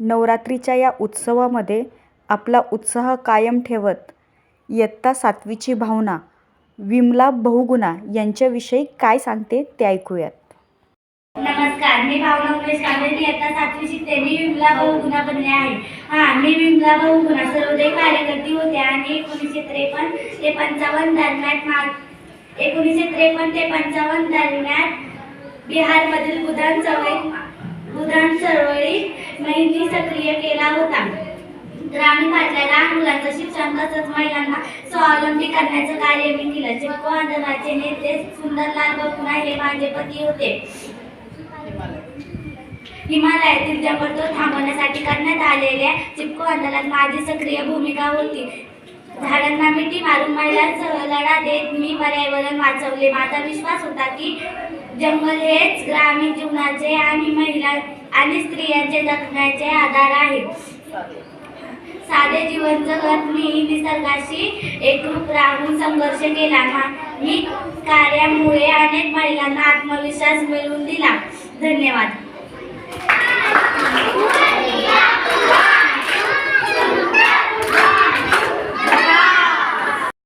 नवरात्रीच्या या उत्सवामध्ये आपला उत्साह कायम ठेवत इयत्ता सातवीची भावना विमला बहुगुणा यांच्याविषयी काय सांगते ते ऐकूयात. नमस्कार मी भावना उमेश कांबळे मी आता सातवी शिकते मी विमला बहुगुणा बनले आहे. हा मी विमला बहुगुणा सर्वोदय कार्यकर्ती होते आणि एकोणीसशे त्रेपन्न ते पंचावन्न दरम्यान मा एकोणीसशे त्रेपन्न ते पंचावन्न दरम्यान बिहारमधील बुधान चवळी बुधान चळवळीत महिनी सक्रिय केला होता. ग्रामीण भागात लहान मुलांचं शिक्षण तसंच महिलांना स्वावलंबी करण्याचं कार्य मी केलं. चिपको आंदोलनाचे नेते सुंदरलाल बकुणा हे माझे पती होते. हिमालयातील जबरदस्त थांबवण्यासाठी करण्यात आलेल्या चिपको आंदोलनात माझी सक्रिय भूमिका होती. झाडांना मिठी मारून महिलांसह लढा देत मी पर्यावरण वाचवले. माझा विश्वास होता की जंगल हेच ग्रामीण जीवनाचे आणि महिला आणि स्त्रियांचे जगण्याचे आधार आहे. साधे जीवन जगत मी निसर्गाशी एकरूप राहून संघर्ष केला. मी कार्यामुळे अनेक महिलांना आत्मविश्वास मिळवून दिला. धन्यवाद.